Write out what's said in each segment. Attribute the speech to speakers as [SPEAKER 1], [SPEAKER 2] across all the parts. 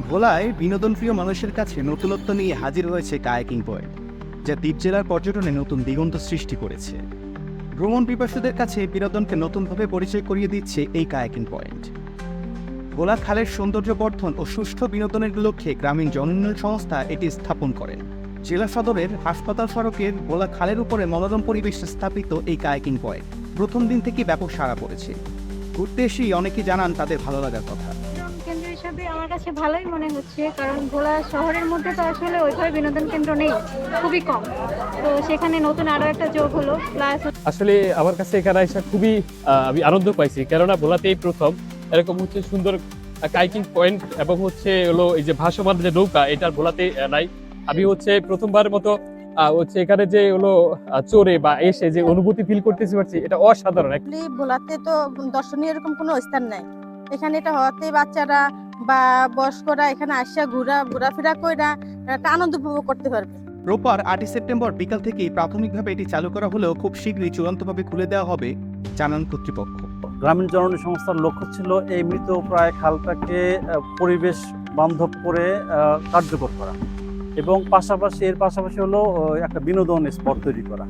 [SPEAKER 1] ভোলায় বিনোদনপ্রিয় মানুষের কাছে নতুনত্ব নিয়ে হাজির হয়েছে কায়াকিং পয়েন্ট, যা দ্বীপ জেলার পর্যটনে নতুন দিগন্ত সৃষ্টি করেছে। ভ্রমণ পিপাসুদের কাছে বিনোদনকে নতুনভাবে পরিচয় করিয়ে দিচ্ছে এই কায়াকিং পয়েন্ট। ভোলা খালের সৌন্দর্য বর্ধন ও সুষ্ঠু বিনোদনের লক্ষ্যে গ্রামীণ জনোন্নয়ন সংস্থা এটি স্থাপন করেন জেলা সদরের হাসপাতাল সড়কের ভোলা খালের উপরে মনোরম পরিবেশে স্থাপিত এই কায়াকিং পয়েন্ট প্রথম দিন থেকেই ব্যাপক সাড়া পড়েছে। ঘুরতে এসেই অনেকেই জানান তাদের ভালো লাগার কথা।
[SPEAKER 2] হিসাবে আমার কাছে ভালোই মনে হচ্ছে কারণ ভোলা শহরের মধ্যে তো আসলে ওইভাবে বিনোদন কেন্দ্র নেই খুবই কম। তো সেখানে নতুন আরও একটা যোগ হলো প্লাস
[SPEAKER 3] আসলে আমার কাছে এখানে এসে খুবই আমি আনন্দ পাইছি কেননা ভোলাতেই প্রথম। এরকম হচ্ছে সুন্দর কাইকিং পয়েন্ট এবং হচ্ছে হলো এই যে ভাসমান যে নৌকা এটার ভোলাতে নাই। আমি হচ্ছে প্রথমবার মতো আহ, হচ্ছে এখানে যে হলো চোরে বা এসে যে অনুভূতি ফিল করতেছি পারছি এটা অসাধারণ।
[SPEAKER 4] ভোলাতে তো দর্শনীয় এরকম কোনো স্থান নাই। এখানে এটা হওয়াতে বাচ্চারা বা বয়স্করা এখানে আসা ঘোরা ঘোরাফেরা কইরা একটা আনন্দ উপভোগ করতে পারবে।
[SPEAKER 1] রোববার আটই সেপ্টেম্বর বিকাল থেকেই প্রাথমিকভাবে এটি চালু করা হলেও খুব শীঘ্রই চূড়ান্তভাবে খুলে দেওয়া হবে জানান কর্তৃপক্ষ।
[SPEAKER 5] গ্রামীণ জননী সংস্থার লক্ষ্য ছিল এই মৃত প্রায় খালটাকে পরিবেশ বান্ধব করে কার্যকর করা এবং পাশাপাশি এর পাশাপাশি হলো একটা বিনোদন স্পট তৈরি করা।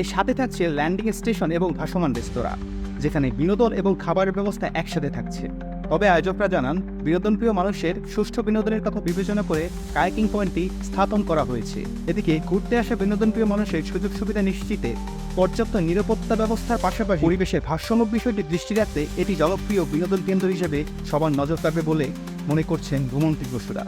[SPEAKER 1] এর সাথে থাকছে ল্যান্ডিং স্টেশন এবং ভাসমান রেস্তোরাঁ যেখানে বিনোদন এবং খাবারের ব্যবস্থা একসাথে থাকছে। তবে আয়োজকরা জানান, বিনোদনপ্রিয় মানুষের সুষ্ঠু বিনোদনের কথা বিবেচনা করে কায়াকিং পয়েন্টটি স্থাপন করা হয়েছে। এদিকে ঘুরতে আসা বিনোদনপ্রিয় মানুষের সুযোগ সুবিধা নিশ্চিতে পর্যাপ্ত নিরাপত্তা ব্যবস্থার পাশাপাশি পরিবেশের ভারসাম্য বিষয়টি দৃষ্টি রাখতে এটি জনপ্রিয় বিনোদন কেন্দ্র হিসেবে সবার নজর কাড়বে বলে মনে করছেন ভ্রমণ পিপাসুরা